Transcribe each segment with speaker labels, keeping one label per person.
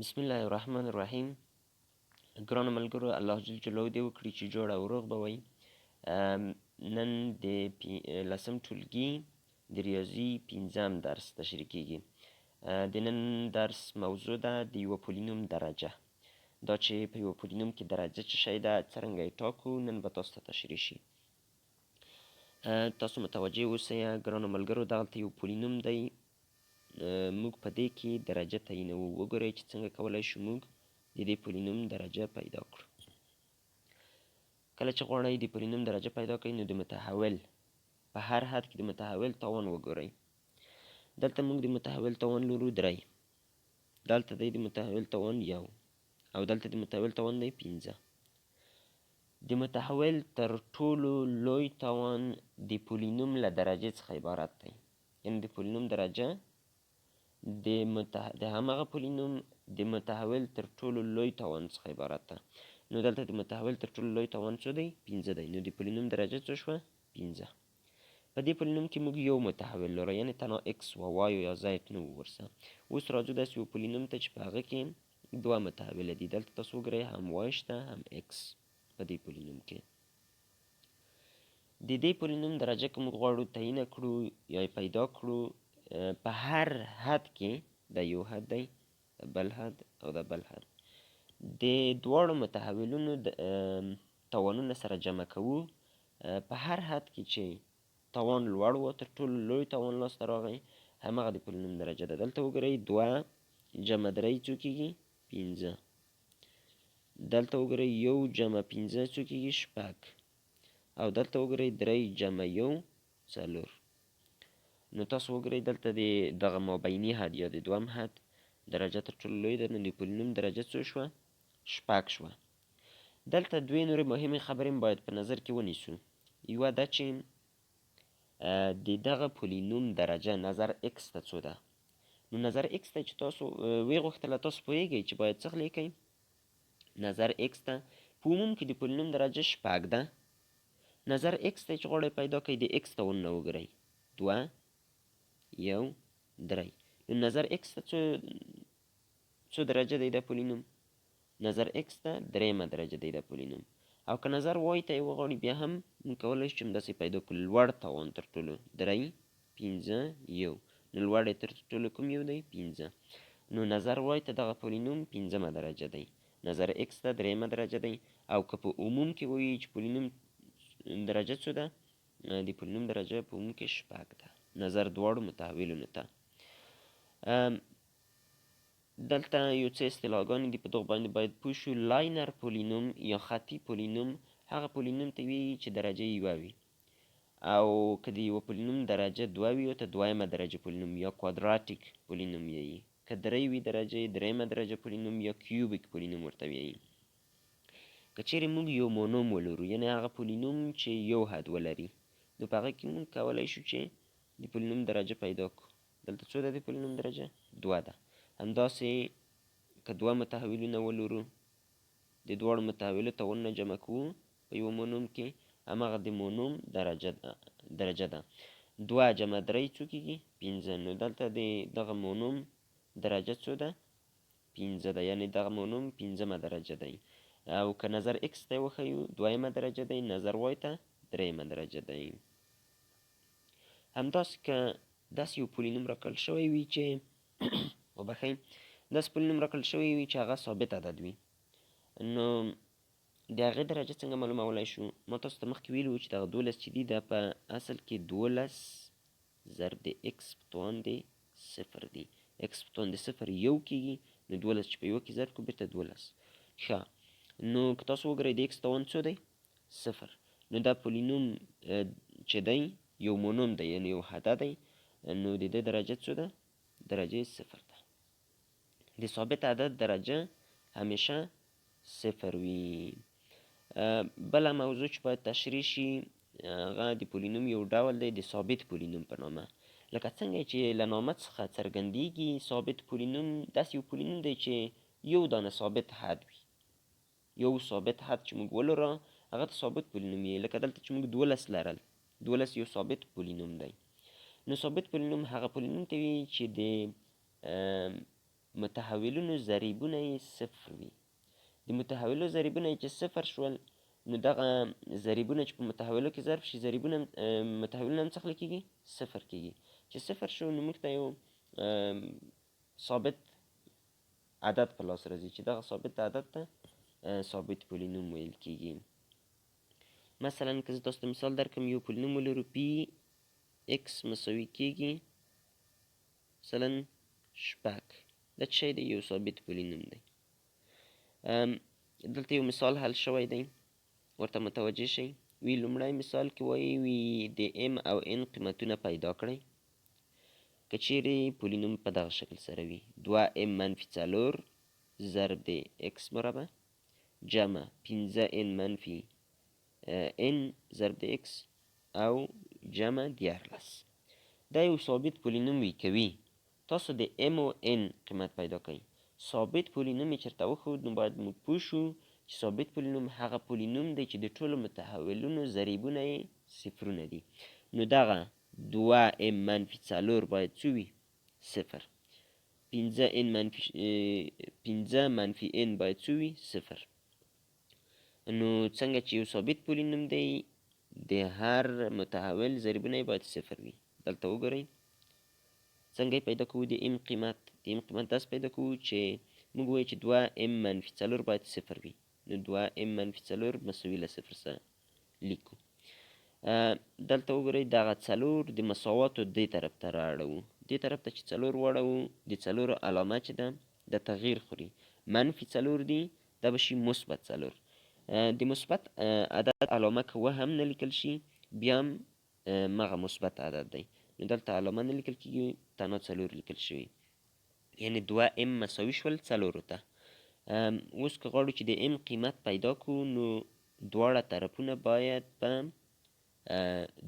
Speaker 1: بسم الله الرحمن الرحیم ګرانو ملګرو الله جل جلاله دې وکړي چې جوړ او روغ به وئ. نن د لسم ټولګي د ریاضي پنځم درس تشریح کیږي د نن درس موضوع ده د یوه پولینوم درجه. دا چې په یوه پولینوم کې درجه څه شی ده څرنګه یې ټاکو نن به تاسو ته تشریح شي. تاسو متوجه اوسئ ګرانو ملګرو دغلته یو پولینوم دی موږ په دې کې درجه تعیینوو وګورئ چې څنګه کولی شو موږ د دې پولینوم درجه پیدا کړو. کله چې غواړئ د پولینوم درجه پیدا کړئ نو د متحول په هر حد کې د متحول توان وګورئ. دلته موږ د متحول توان لرو درې. دلته دی د متحول توان یو او دلته د متحول توان دی پنځه. د متحول تر ټولو لوی توان د پولینوم له درجې څخه عبارت دی. یعنې د پولینوم درجه د متح... د همغه پولینوم د متحول تر ټولو لوی توان څخه عبارت ده. نو دلته د متحول تر ټولو لوی توان څه دی؟ پنځه دی. نو د پولینوم درجه څه شوه؟ پنځه. په دې پولینوم کې موږ یو متحول لرو یعنې تنها اکس و وای یا زید نه وو ورسره اوس راځو داسې یو پولینوم ته چې په هغه کې دوه متحوله دي. دلته تاسو وګورئ هم وای شته هم اکس په دې پولینوم کې. د دې پولینوم درجه موږ غواړو تعیین کړو یا پیدا کړو په هر حد کې د یو حد دی بل حد او د بل حد. د دواړو متحولونو د توانونه سره جمع کوو. په هر حد کې چې توان لوړ و تر ټولو لوی توان لاسته راغی همغه د پولینوم درجه ده. دلته وګورئ دوه جمع درې څو کېږي پنځه. دلته وګورئ یو جمع پنځه څو کېږي شپږ. او دلته وګورئ درې جمع یو څلور نو تاسو وګورئ دلته د دغه مابیني حد یا د دویم حد درجه تر ټولو لوی ده نو د پولینوم درجه څو شوه؟ شپږ شوه. دلته دوې نورې مهمې خبرې باید په نظر کې ونیسو. یوه دا چې د دغه پولینوم درجه نظر اکس ته څو ده؟ نو نظر اکس ته چې تاسو وی غوښتله تاسو پوهیږئ چې باید څه لیکئ نظر اکس ته په عموم کې د پولینوم درجه شپږ ده. نظر اکس ته چې غواړئ پیدا کړئ د اکس توانونه وګورئ. دوه یو درې. نو نظر اکس ته څو څو درجه دی د پولینوم نظر اکس ته درېیمه درجه دی د پولینوم او که نظر وای ته وغواړي بیا هم موږ کولی شو همداسې پیدا کړو لوړ توان تر ټولو درې پنځه یو. نو لوړ تر ټولو کوم یو دی؟ پنځه. نو نظر وای ته دغه پولینوم پنځمه درجه دی. نظر اکس ته درېیمه درجه دی. او که په عموم کې وایي چې پولینوم درجه څو ده؟ د پولینوم درجه په عموم کې شپږ ده نظر دواړو متحولونو ته. دلته یو څه اصطلاحګانې دي په دغه باندې باید پوه شو لاینر پولینوم یا خطي پولینوم هغه پولینوم ته وایي چې درجه یوه وي. او که د یوه پولینوم درجه دوه وي ته دویمه درجه پولینوم یا کوادراتیک پولینوم یایي که درې وي درجه درېیمه درجه پولینوم یا کیوبیک پولینوم ورته وایي که چیرې موږ یو مونوم ولرو یعنې هغه پولینوم چې یو حد ولري. نو په هغه کې موږ کولی شو چې د پولینوم درجه پیدا کړو. دلته څو ده د پولینوم درجه؟ دوه ده. همداسې که دوه متحولونه ولرو د دواړو متحولو توانونه جمع کوو په یو مونوم کې هماغه د مونوم درجه ده درجه ده. دوه جمع درې څو کېږي پنځه. نو دلته د دغه مونوم درجه څو ده؟ پنځه ده. یعنې دغه مونوم پنځمه درجه دی. او که نظر اکس ته وښیو دویمه درجه دی نظر وای ته درېیمه درجه دی همداسې که داسې یو پولینوم راکړل شوی وي چې وبښئ داسې پولینوم راکړل شوی وي چې هغه ثابت عدد وي نو د هغې درجه څنګه معلومولی شو؟ ما تاسو ته مخکې ویلي وو چې دغه دولس چې دي دا په اصل کې دولس ضرب د اکس په توان د صفر دی. اکس په توان د صفر یو کېږي نو دولس چې په یوه کې ضرب کړو بېرته دولس. ښه. نو که تاسو وګورئ د اکس توان څو دی؟ صفر. نو دا پولینوم چې دی یو مونوم دی یعنې یو حده دی نو د دې درجه څو ده؟ درجه صفر ده. د ثابت عدد درجه همیشه صفر وي. بله موضوع چې باید تشریح شي هغه د پولینوم یو ډول دی د ثابت پولینوم په نامه. لکه څنګه چې له نامه څخه څرګندیږي ثابت پولینوم داسې یو پولینوم دی چې یو دانه ثابت حد وي. یو ثابت حد چې موږ ولره هغه ته ثابت پولینوم یې لکه دلته چې موږ دولس لرل دولس یو ثابت پولینوم دی. نو ثابت پولینوم هغه پولینوم ته وایي چې د متحولونو ضریبونه یې صفر وي. د متحولو ضریبونه چې صفر شول نو دغه ضریبونه چې په متحولو کې ضرب شي ضریبونه متحولونه هم څه کېږي صفر کېږي چې صفر شو نو موږ ته یو ثابت عدد په لاس راځي. چې دغه ثابت عدد ته ثابت پولینوم ویل کېږي مثلا که زه تاسو ته مثال درکړم یو پولینوم ولرو پی ایکس مساوي کېږي مثلا شپږ. دا څه شی دی؟ یو ثابت پولینوم دی. دلته یو مثال حل شوی دی. ورته متوجه شئ. وی لومړی مثال کې وایي وی د ام او ان قیمتونه پیدا کړئ. که چیرې؟ پولینوم په دغه شکل سره وي. دوه ام منفي څلور ضرب د اکس مربع. جمع پنځه ان منفي ان ضرب د اکس او جمع دیارلس دا یو ثابت پولینوم وی کوي. تاسو د ام او ان قیمت پیدا کړئ. ثابت پولینوم یې چېرته وښود؟ نو باید موږ پوه شو چې ثابت پولینوم هغه پولینوم دی چې د ټولو متحولونو ضریبونه یې صفرونه دي. نو دغه دوه ام منفي څلور باید څه وي؟ صفر. پنځه ان منفي پنځه منفي ان باید څه وي؟ صفر نو څنګه چې یو ثابت پولینوم دی د هر متحول ضریبونه باید صفر وي. دلته وګورئ. څنګه پیدا کوو؟ د ام قیمت. د ام قیمت داسې پیدا کوو چې موږ وایو چې دوه ام منفي څلور باید صفر وي. نو دوه ام منفي څلور مساوي له صفر سره لیکو. دلته وګورئ دغه څلور د مساواتو دې طرف ته رااړوو دې طرف ته چې څلور واړوو د څلورو علامه چې ده د تغییر خوري. منفي څلور دي دا به شي مثبت څلور د مثبت. عدد علامه که هم نه لیکل شي بیا هم مغه مثبت عدد دی نو دلته علامه نه لیکل کېږي تنها څلور لیکل شوي یعنې دوه ام مساوي شول څلورو ته اوس که غواړو چې د ام قیمت پیدا کړو نو دواړه طرفونه باید په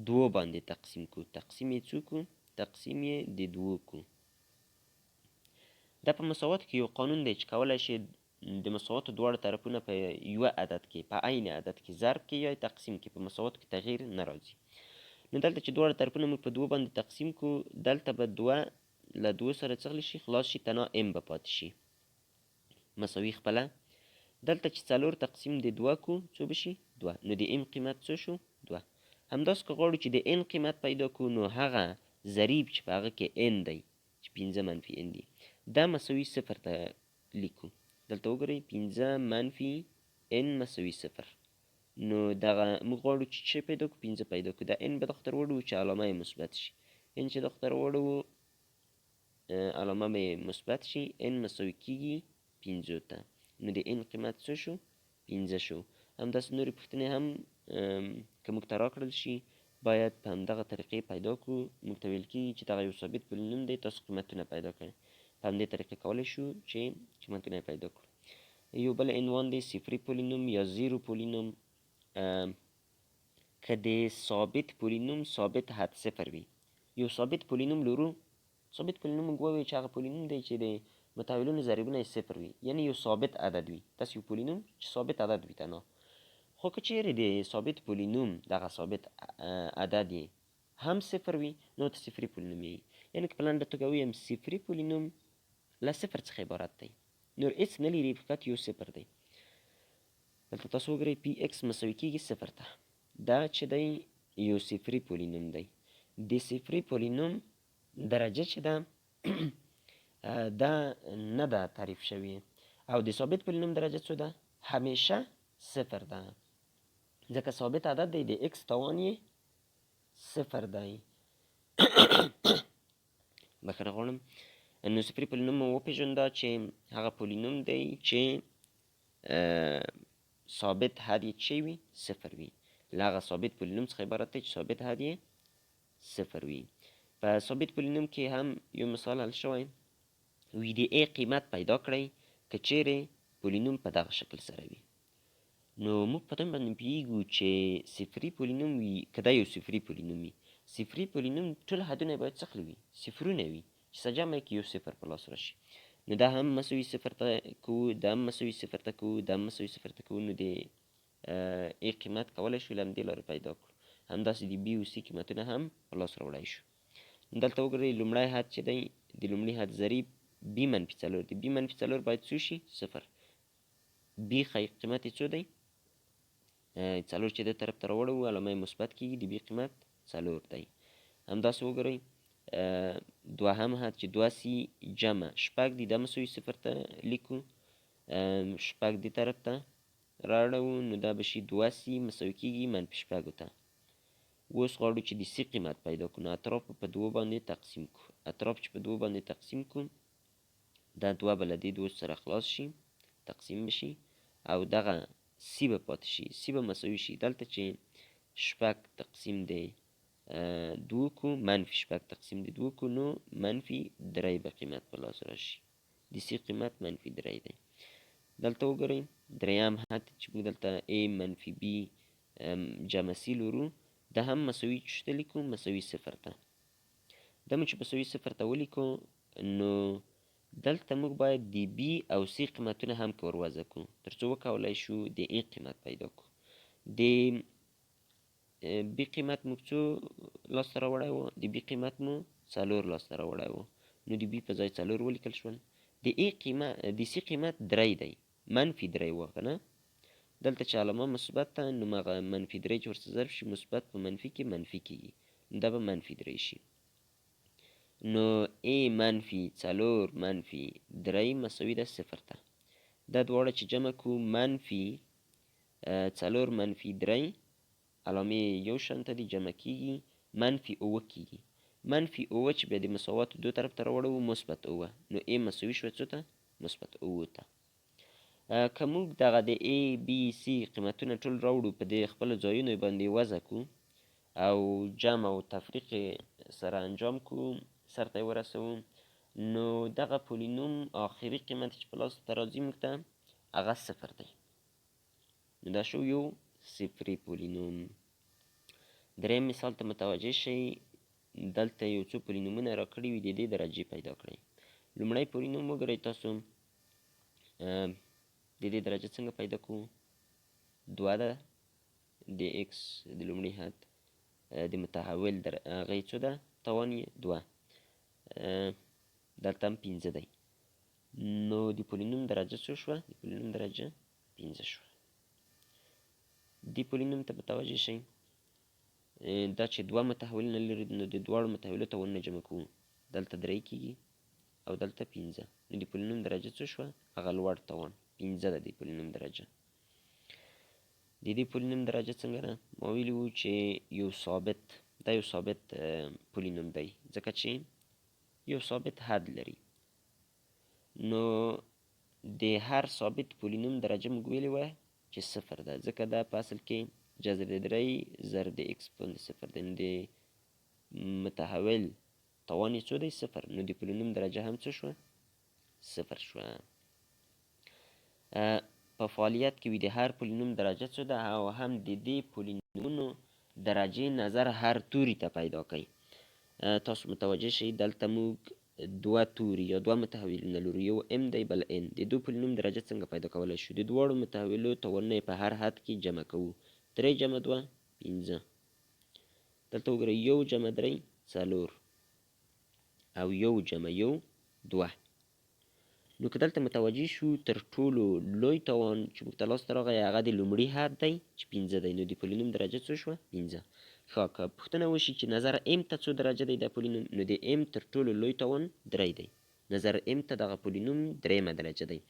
Speaker 1: دوو باندې تقسیم کړو تقسیم یې څو کړو تقسیم یې د دوو کړو دا په مساوات کې یو قانون دی چې کولی شي د مساواتو دواړه طرفونه په یوه عدد کې په عین عدد کې ضرب کې یا تقسیم کې په مساواتو کې تغییر نه راځي. نو دلته چې دواړه طرفونه موږ په دوه باندې تقسیم کړو دلته به دوه له دوه سره څه شي خلاص شي تنها ام به پاتې شي. مساوي خپله. دلته چې څلور تقسیم د دوه کو څو به شي؟ دوه. نو د ام قیمت څو شو؟ دوه. همداسې که غواړو چې د ان قیمت پیدا کړو نو هغه ضریب چې په هغه کې ان دی چې پنځه منفي ان دی دا مساوي صفر ته لیکو دلته وګورئ پنځه منفي ان مساوي صفر. نو دغه موږ غواړو چې څه پیدا کړو پنځه پیدا کړو. دا ان به دغه ته وړو چې علامه یې مثبت شي. ان چې دغه ته وړو علامه به مثبت شي ان مساوي کیږي پنځو ته. نو د ان قیمت څه شو؟ پنځه شو. همداسې نورې پوښتنې هم که موږ ته راکړل شي باید په همدغه طریقې پیدا کړو. موږ ته ویل کېږي چې دغه یو ثابت پولینوم دی تاسو قیمتونه پیدا کړئ په همدې طریقې کولی شو چې قیمتونه پیدا کړو. یو بل عنوان دی صفري پولینوم یا زیرو پولینوم. که د ثابت پولینوم ثابت حد صفر وي. یو ثابت پولینوم لرو ثابت پولینوم موږ وایو چې هغه پولینوم دی چې د متحولونو ضریبونه یې صفر وي. یعنی یو ثابت عدد وي. داسې یو پولینوم چې ثابت عدد وي تنها. خو که چیرې د ثابت پولینوم دغه ثابت عدد یې هم صفر وي نو ته صفري پولینوم یې یعنی که په لنډه توګه ووایم صفري پولینوم له صفر څخه عبارت دی. نور هېڅ نه لري فقط یو صفر دی. دلته تاسو وګورئ پی ایکس مساوي کېږي صفر ته. دا چې دی یو صفري پولینوم دی. د صفري پولینوم درجه چې ده دا نه ده تعریف شوې. او د ثابت پولینوم درجه څو ده؟ همیشه صفر ده. ځکه ثابت عدد دی د x توان یې صفر دی. بخښنه غواړم نو صفري پولینوم مو وپېژنده چې هغه پولینوم دی چې ثابت یې څه وي صفر وي له هغه ثابت پولینوم څخه عبارت دی چې ثابت یې صفر وي په ثابت پولینوم کې هم یو مثال حل شوی وي د ا قیمت پیدا کړئ که چیرې پولینوم په دغه شکل سره وي نو موږ په دې باندې پوهیږو چې صفري پولینوم وي که دا یو صفري پولینوم وي صفري پولینوم ټول حدونه باید څه وي صفرونه وي چې سجمه کې یو صفر په لاس راشي نو دا هم مساوي صفر ته کوو دا هم مساوي صفر ته کوو دا هم مساوي صفر ته کوو نو د ا قیمت کولی شو له همدې لارې پیدا کړو همداسې د بي او سي قیمتونه هم په لاس راوړی شو دلته وګورئ لومړی حد چې دی د لومړي حد ضریب بی منفي څلور دی بی منفي څلور باید څو شي صفر بی قیمت یې څو دی څلور چې د طرف ته راوړو علامه مثبت کېږي د بی قیمت څلور دی همداسې وګورئ دوهم حد چې دوه سی جمع. شپږ دي دا مساوي صفر ته لیکو. شپږ دې طرف ته راړو نو دا به شي دوه سی مساوي کېږي منفي شپږو ته. اوس غواړو چې د سی قیمت پیدا کړو نو اطراف په دوو باندې تقسیم کړو اطراف چې په دوو باندې تقسیم کړو دا دوه به له دې دوو سره خلاص شي تقسیم بشي او دغه سی به پاتې شي. سی به مساوي شي. دلته چې شپږ تقسیم دی دوه کو منفي شپږ تقسیم دی دوه کو نو منفي درې به قیمت په لاس راشي د سی قیمت منفي درې دی. دلته وګورئ دریم حد چې موږ دلته a منفي b جمع سی لرو دا هم مساوي چشته لیکو مساوي صفر ته. دا مو چې مساوي صفر ته ولیکو نو دلته موږ باید د b او c قیمتونه هم ور وضع کړو. ترڅو وکولای شو د a قیمت پیدا کړو. د b قیمت موږ څو لاسته راوړی و؟ د b قیمت مو څلور لاسته راوړی و. نو د b په ځای څلور ولیکل شول. د a قیمت د c قیمت درې دی. منفي درې و که نه؟ دلته چې علامه مثبت ده نو هغه منفي درې چې ورسره ضرب شي مثبت په منفي کې منفي کېږي دا به منفي درې شي. نو a منفي څلور منفي درې مساوي ده صفر ته. دا دواړه چې جمع کړو منفي څلور منفي درې علامې یو شان ته دي جمع کېږي منفي اوه کېږي منفي اوه چې بیا د مساواتو دو طرف ته راوړو مثبت اوه نو a مساوي شوه څو ته؟ مثبت اوه ته. که موږ دغه د A B C قیمتونه ټول راوړو په دې خپلو ځایونو باندې وضع کړو او جمع او تفریق سره انجام کړو سرته یې ورسوو نو دغه پولینوم آخري قیمت چې په لاس ته راځي موږ ته هغه صفر دی. نو دا شو یو صفري پولینوم دریم مثال ته متوجه شئ دلته یو څو پولینومونه راکړي وي د دې درجې پیدا کړئ لومړی پولینوم وګورئ تاسو د دې درجه څنګه پیدا کوو دوه ده د ایکس د لومړي حد د متحول در هغه څو ده توان یې دوه دلته هم پنځه دی نو د پولینوم درجه څو شوه د پولینوم درجه پنځه شوه دې پولینوم ته متوجه شئ. دا چې دوه متحولونه لري نو د دواړو متحولو توانونه جمع کوو. دلته درې کېږي او دلته پنځه. نو د پولینوم درجه څه شوه؟ هغه لوړ توان پنځه د پولینوم درجه. د دې پولینوم درجه څنګه ده؟ ما ویلي وو چې یو ثابت دا یو ثابت پولینوم دی. ځکه چې یو ثابت حد لري. نو د هر ثابت پولینوم درجه موږ ویلې وه چې صفر ده. ځکه دا په اصل کې جذر د درې ضرب د اکس باندې صفر دی نو د متحول. توان یې څو دی؟ صفر. نو د پولینوم درجه هم څه شوه؟ صفر شوه. په فعالیت کې وي د هر پولینوم درجه څه ده؟ او هم د دې پولینومونو درجې نظر هر توري ته پیدا کوي تاسو متوجه شئ؟ دلته موږ دوه توري یا دوه متحولونه لرو یو ام دی بل ان د دوه پولینوم درجه څنګه پیدا کولی شو؟ د دواړو متحولو توانونه په هر حد کې جمع کوو. درې جمع دوه پنځه. دلته وګورئ یو جمع درې څلور. او یو جمع یو دوه. نو که دلته متوجه شو تر ټولو لوی توان چې موږ ته لاسته راغی هغه د لومړي حد دی چې پنځه دی. نو د پولینوم درجه څو شوه؟ پنځه ښه که پوښتنه وشي چې نظر ام ته څو درجه دی دا پولینوم نو د ام تر ټولو لوی توان درې دی نظر ام ته دغه پولینوم درېیمه درجه دی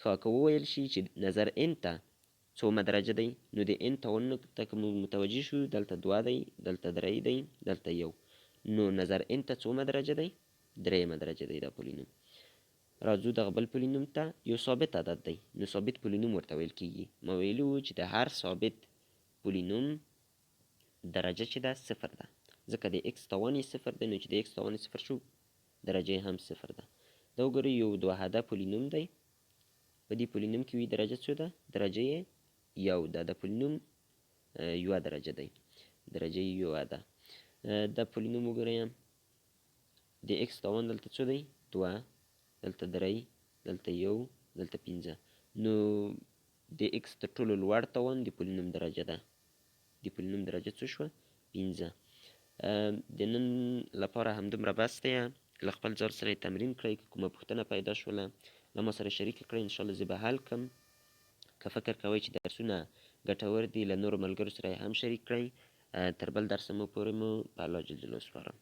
Speaker 1: ښه که وویل شي چې نظر ان ته څومه درجه دی نو د ان توانونو ته که موږ متوجه شو دلته دوه دی دلته درې دی دلته یو نو نظر ان ته څومه درجه دی درېیمه درجه دی دا پولینوم راځو دغه بل پولینوم ته یو ثابت عدد دی نو ثابت پولینوم ورته ویل کیږي ما ویلي وو چې د هر ثابت پولینوم درجه چې ده صفر ده. ځکه د اکس توان یې صفر دی نو چې د اکس توان یې صفر شو درجه هم صفر ده. دا وګورئ یو دوه حده پولینوم دی. په دې پولینوم کې وي درجه څو ده؟ درجه یې یو ده. د پولینوم یوه درجه دی. درجه یې یوه ده. دا پولینوم وګورئ د اکس توان دلته څو دی؟ دوه. دلته درې دلته یو دلته پنځه. نو د اکس تر ټولو لوړ توان د پولینوم درجه ده د پولینوم درجه څه شوه؟ پنځه. د نن لپاره همدومره بس دی له خپل ځان سره تمرین کړئ که کومه پوښتنه پیدا شوله له ما سره شریکه کړئ انشاءالله زه به حل کړم که فکر کوئ چې درسونه ګټور دي له نورو ملګرو سره هم شریک کړئ. تر بل درسه مو پورې مو. په الله جل جلاله سپارم